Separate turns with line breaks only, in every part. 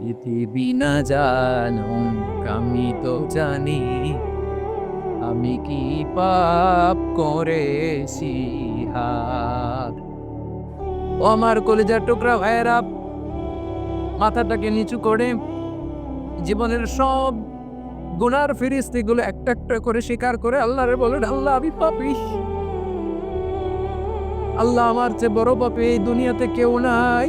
পৃথিবী না জানুক আমি তো জানি। আমি কি পাপ করেছি? হাত। আমার কলিজার টুকরা ভাইয়েরা, মাথাটাকে নিচু করে জীবনের সব গুনার ফিরিস্তিগুলো একটা একটা করে স্বীকার করে আল্লাহরে বলেন, আল্লাহ আমি পাপি। আল্লাহ আমার চেয়ে বড় পাপি এই দুনিয়াতে কেউ নাই।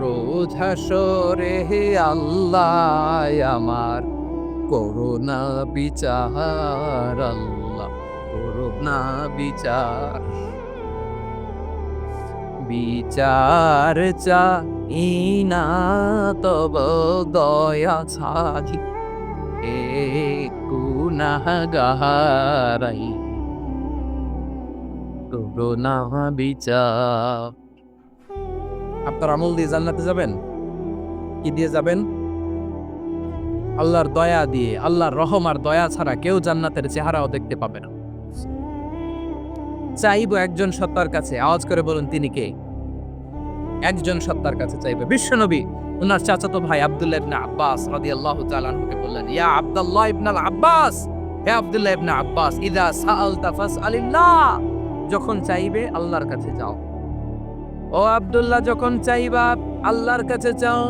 রোজ হাসরে হে আল্লাহ, আমার করোনা বিচার, আল্লাহ করোনা বিচার। বিচার চাই না, তব দয়া ছাড়ি। এ গুনাহগারাই। করোনা বিচার। আপনার আমল দিয়ে জান্নাতে যাবেন? কি দিয়ে যাবেন? আল্লাহর দয়া দিয়ে, আল্লাহর রহম আর দয়া ছাড়া কেউ জান্নাতের চেহারাও দেখতে পাবে না। চাইব একজন সত্তার কাছে। আওয়াজ করে বলুন, তিনি কে? একজন সত্তার কাছে চাইবে। বিশ্বনবী ওনার চাচাতো ভাই আব্দুল্লাহ ইবনে আব্বাস রাদিয়াল্লাহু তাআলা আনহুকে বললেন, ইয়া আব্দুল্লাহ ইবনে আব্বাস, হে আব্দুল্লাহ ইবনে আব্বাস, ইদা সাআলতা ফাসআলিল্লাহ। যখন চাইবে, আল্লাহর কাছে যাও। ও আব্দুল্লাহ, যখন চাইবা আল্লাহর কাছে চাও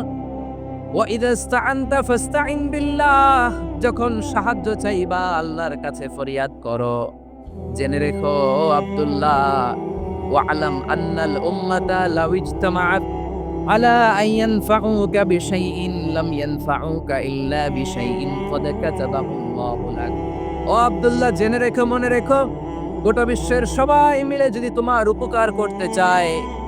যখন সাহায্য চাইবা আল্লাহর কাছে ফরিয়াদ করো। জেনে রেখো আব্দুল্লাহ ওয়ালাম আন্নাল উম্মাতা লাউ ইজতামাআত আলা আন ইয়ানফাউকা বিশাইইন, লাম ইয়ানফাউকা ইল্লা বিশাইইন ক্বাদ কাতাবাহু আল্লাহু লাক। ও আব্দুল্লাহ, জেনে রেখো, মনে রেখো, গোটা বিশ্বের সবাই মিলে যদি তোমার উপকার করতে চায়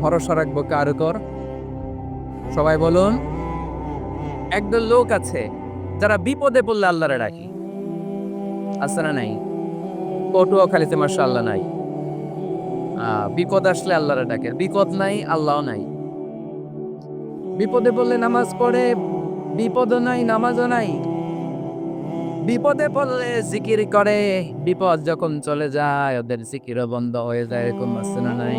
ভরসা রাখব কার উপর? সবাই বলুন, একদল লোক আছে যারা বিপদে পড়লে আল্লাহরে ডাকি। আছে না নাই? পটুয়া খালিতে মাসা আল্লাহ নাই। বিপদ আসলে আল্লাহরে ডাকে। বিপদ নাই আল্লাহ নাই। বিপদে পড়লে নামাজ পড়ে, বিপদও নাই, নামাজও নাই। বিপদে পড়লে জিকির করে, বিপদ যখন চলে যায়, ওদের জিকিরও বন্ধ হয়ে যায়, এরকম আছে না নাই?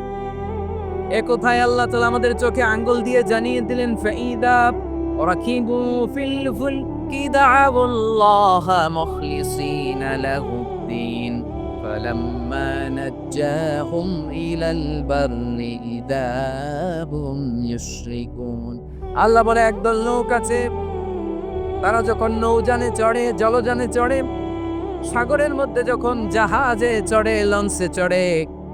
এ কোথায় আল্লাহ তাআলা আমাদের চোখে আঙ্গুল দিয়ে জানিয়ে দিলেন ফাইদা রাকিবু ফিল ফুলকি দাআউল্লাহ মুখলিসিনা লাহুদ্দিন فلما نجاهم إلى البر إذا هم يشركون আল্লাহ বলে একদল লোক আছে তারা যখন নৌযানে চড়ে জলযানে চড়ে সাগরের মধ্যে যখন জাহাজে চড়ে লঞ্চে চড়ে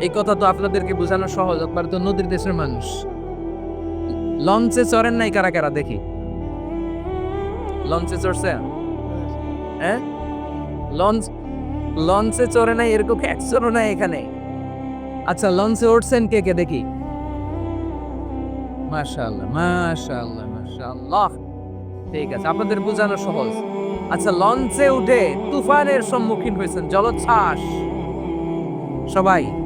এই কথা তো আপনাদেরকে বোঝানো সহজ, আপনার তো নদীর দেশের মানুষ। লঞ্চে চড়েন নাই কারা কারা, দেখি। লঞ্চে চড়ছে? হ্যাঁ? লঞ্চ, লঞ্চে চড়ে নাই এরকম একজনও নাই এখানে। আচ্ছা লঞ্চে উঠছেন কে কে, দেখি। মাশাআল্লাহ মাশাআল্লাহ মাশাআল্লাহ। ঠিক আছে, আপনাদের বোঝানো সহজ। আচ্ছা লঞ্চে উঠে তুফানের সম্মুখীন হয়েছেন, জলোচ্ছ্বাস। সবাই।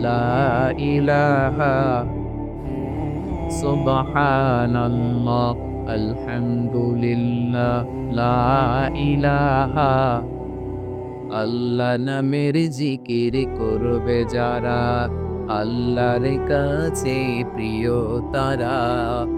লা ইলাহা সুবহানাল্লাহ, আলহামদুলিল্লাহ, লা ইলাহা। আল্লাহ নামের জিকির করবে যারা, আল্লাহর কাছে প্রিয় তারা।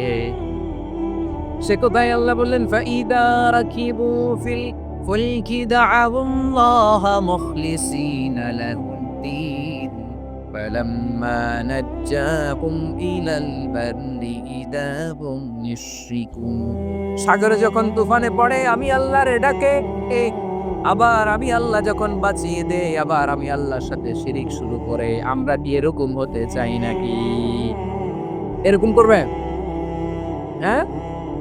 সে কোথায় আল্লাহ বললেন ফাইদা রাকিবু ফিল ফুলকি দাআউল্লাহ মুখলিসিনা লাহুদ্দিন فلما نجاهم إلى البر إذا هم يشركون সাগরে যখন তুফানে পড়ে আমি আল্লাহর ডাকে এ আবার আমি আল্লাহ যখন বাঁচিয়ে দে আবার আমি আল্লাহর সাথে শিরিক শুরু করে আমরা কি এরকম হতে চাই নাকি এরকম করবে হ্যাঁ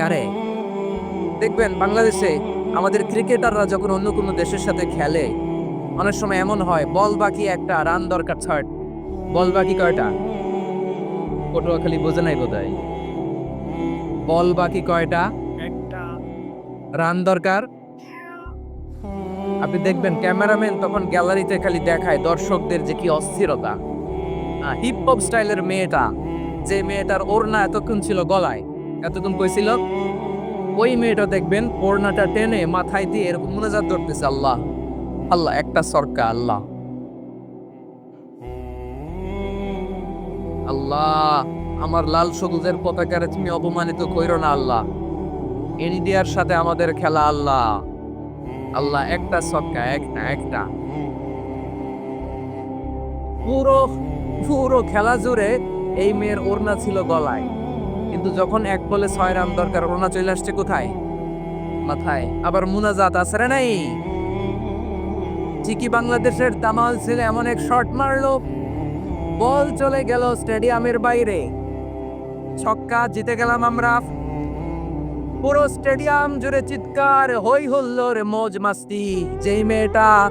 কারে? দেখবেন বাংলাদেশে আমাদের ক্রিকেটাররা যখন অন্য কোনো দেশের সাথে খেলে অনেক সময় এমন হয় বল বাকি একটা রান দরকার ছয় বল বাকি কয়টা? পটুয়াখালী বোঝে নাই বোধ বল বাকি কয়টা? রান দরকার? আপনি দেখবেন ক্যামেরাম্যান তখন গ্যালারিতে খালি দেখায় দর্শকদের যে কি অস্থিরতা। হিপ হপ স্টাইলের মেয়েটা যে মেয়েটার ওড়না এতক্ষণ ছিল গলায়। এতক্ষণ কইছিল, ওই মেয়েটা দেখবেন ওড়নাটা টেনে মাথায় দিয়ে এরকম মোনাজাত ধরতেছে আল্লাহ। আল্লাহ, একটা সরকার আল্লাহ। আল্লাহ, আমার লাল সবুজের পতাকারে তুমি অপমানিত কইরো না আল্লাহ। ইন্ডিয়ার সাথে আমাদের খেলা আল্লাহ। আল্লাহ, একটা সক্কা একটা একটা। পুরো পুরো খেলা জুড়ে এই মেয়ের ওড়না ছিল গলায়। কিন্তু যখন এক বলে ছয় রান দরকার ওড়না চলে আসছে কোথায়? মাথায়। আবার মুনাজাত আছে রে নাই? ঠিকই বাংলাদেশের দামাল ছেলে এমন এক শট মারলো। বল চলে গেল স্টেডিয়ামের বাইরে। ছক্কা, জিতে গেলাম আমরা। পুরো স্টেডিয়াম জুড়ে চিৎকার হই হুল্লোর মৌজ মাস্তি যেই মেয়েটা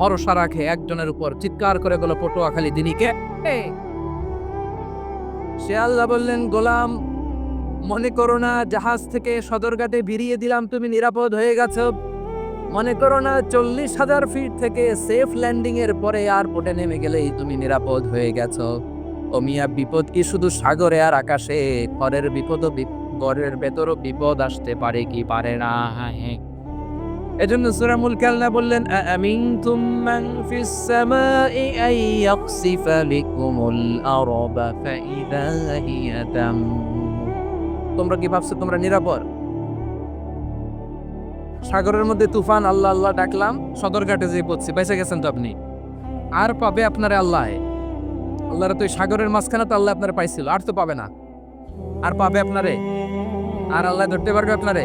ভরসা রাখে একজনের উপর। চিৎকার করে গেল পটুয়াখালী দিনীকে। সে বললেন, গোলাম, মনে করো না, জাহাজ থেকে সদরঘাটে ভিড়িয়ে দিলাম, তুমি নিরাপদ হয়ে গেছো। মনে করো না, চল্লিশ হাজার ফিট থেকে সেফ ল্যান্ডিং এর পরে এয়ারপোর্টে নেমে গেলেই তুমি নিরাপদ হয়ে গেছো। ও মিয়া, বিপদ কি শুধু সাগরে আর আকাশে? ঘরের বিপদও বিপ- ঘরের ভেতরও বিপদ আসতে পারে কি পারে না? এজন্য সুরামুল আল্লাহ বললেন আমিনতুম মান ফিস সামাই আই ইয়াকসিফা বিকুমুল আরবা ফাইদা হিয়া তামুর তোমরা কি ভাবছ তোমরা নিরাপদ? সাগরের মধ্যে তুফান, আল্লাহ আল্লাহ ডাকলাম, সদরঘাটে যে পড়ছি, বেঁচে গেছেন তো আপনি? আর পাবে আপনারে আল্লাহ। আল্লাহর তো সাগরের মাঝখানে তো আল্লাহ আপনারা পাইছিল, আর তো পাবে না। আর পাবে আপনারে? আর আল্লাহ ধরতে পারবে আপনারে?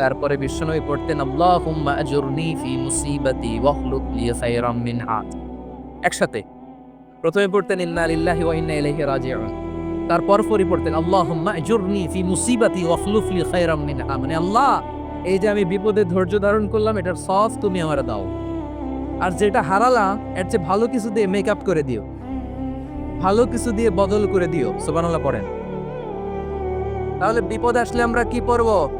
তারপরে বিষ্ণুই পড়তেন মুসিবাতি একসাথে। প্রথমে পড়তেন, ইন্না তারপর পরে পড়তেন, আল্লাহুম্মা মানে আল্লাহ, এই যে আমি বিপদে ধৈর্য ধারণ করলাম, এটার সফ তুমি আমার দাও। আর যেটা হারালাম, এর চেয়ে ভালো কিছু দিয়ে মেকআপ করে দিও। ভালো কিছু দিয়ে বদল করে দিও। সুবহানাল্লাহ পড়েন। তাহলে বিপদ আসলে আমরা কি পড়ব?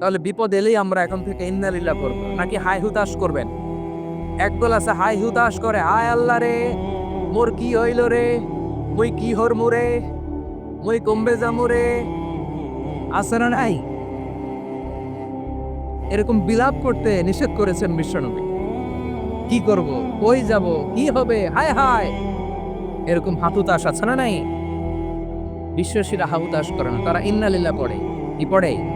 তাহলে বিপদ এলেই আমরা এখন থেকে ইন্নালিল্লাহ করব। নাকি হাই হুতাশ করবেন? একদল আছে হাই হুতাশ করে, আয় আল্লাহ রে, মোর কি হইল রে? মুই কি হর মুরে মুই কমবে যামু রে? আছে না নাই? এরকম বিলাপ করতে নিষেধ করেছেন বিশ্বনবী কি করব? কই যাব? কি হবে? হায় হায়! এরকম হাতুতাস আছে না নাই? বিশ্বাসীরা হাহুতাস করে না, তারা ইন্নালিল্লাহ পড়ে। কি পড়ে?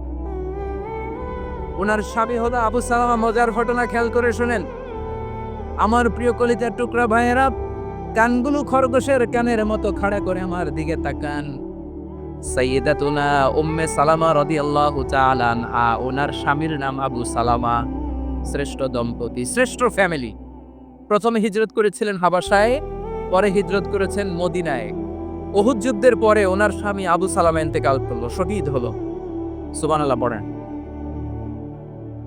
ওনার স্বামী হলো আবু সালামা, মজার ঘটনা খেয়াল করে শোনেন। আমার প্রিয় কলিতার টুকরা ভাইয়েরা, কানগুলো খরগোশের কানের মতো খাড়া করে আমার দিকে তাকান। সাইয়েদাতুনা উম্মে সালামা রাদিয়াল্লাহু তাআলা আনহা ওনার স্বামীর নাম আবু সালামা। শ্রেষ্ঠ দম্পতি, শ্রেষ্ঠ ফ্যামিলি। প্রথমে হিজরত করেছিলেন হাবাসায় পরে হিজরত করেছেন মদিনায়। ওহুদ যুদ্ধের পরে ওনার স্বামী আবু সালামা ইন্তেকাল করল, শহীদ হলো। সুবহানাল্লাহ, পড়েন।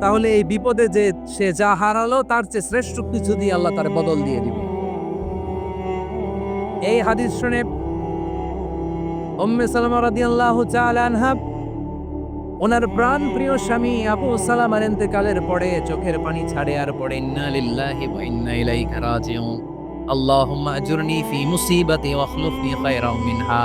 তাহলে এই বিপদে যে সে যা হারালো, তার চেয়ে শ্রেষ্ঠ কিছু দিয়ে আল্লাহ তার বদল দিয়ে দিবে। এই হাদিস শুনে উম্মে সালামা আনহা, ওনার প্রাণ প্রিয় স্বামী আবু সালামার ইন্তেকালের পরে চোখের পানি ছাড়ে আর পড়ে, ইন্না লিল্লাহি ওয়া ইন্না ইলাইহি রাজিউন। আল্লাহুম্মা আজুরনি ফি মুসিবাতি ওয়া খলুফনি খায়রাম মিনহা।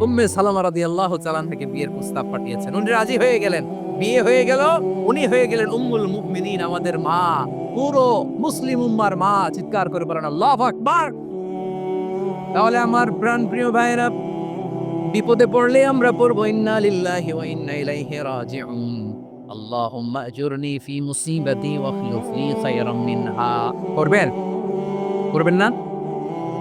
উম্মে সালামা রাদিয়াল্লাহু তাআলা থেকে বিয়ের প্রস্তাব পাঠিয়েছেন। উনি রাজি হয়ে গেলেন। বিয়ে হয়ে গেল, উনি হয়ে গেলেন উম্মুল মুমিনিন, আমাদের মা। পুরো মুসলিম উম্মার মা, চিৎকার করে বলেন, আল্লাহু আকবার! তাহলে আমার প্রাণ প্রিয় ভাইরা বিপদে পড়লে আমরা পড়ব, ইন্না লিল্লাহি ওয়া ইন্না ইলাইহি রাজিউন। আজুরনি ফি মুসিবাতি ওয়া খলুফ লি খায়রাম মিনহা। পড়বেন? পড়বেন না?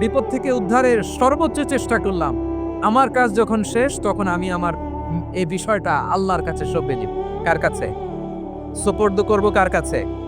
বিপদ থেকে উদ্ধারের সর্বোচ্চ চেষ্টা করলাম। আমার কাজ যখন শেষ, তখন আমি আমার এই বিষয়টা আল্লাহর কাছে সঁপে দিব। কার কাছে? সোপর্দ করব কার কাছে?